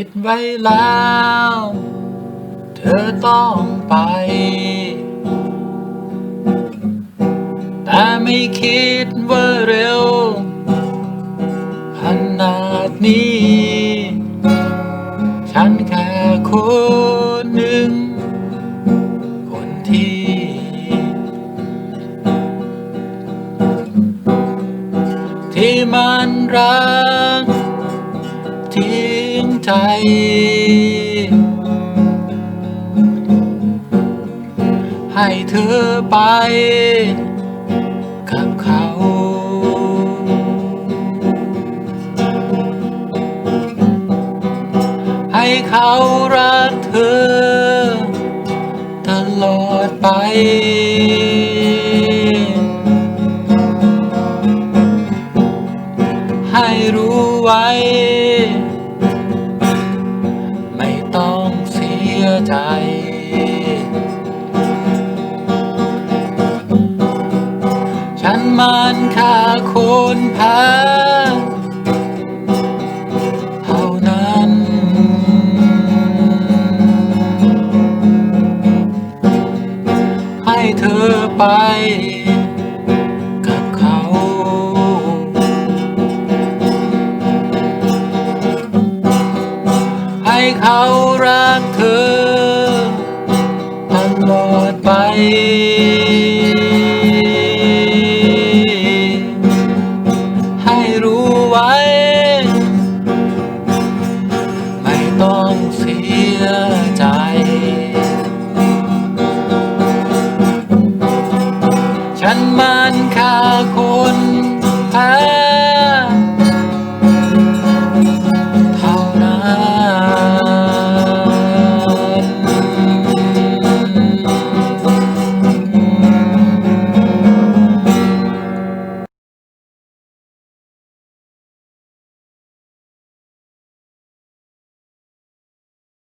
ิดไว้แล้ว เธอต้องไป แต่ไม่คิดว่าเร็วขนาดนี้ ฉันแค่คนหนึ่ง คนที่ ที่มันรัก ใจ ให้เธอไปกับเขา ให้เขารักเธอ ตลอดไป ใจ ฉันมันค่าคุณพ้เท่านั้น ให้เธอไปให้เขารักเธอ ดไป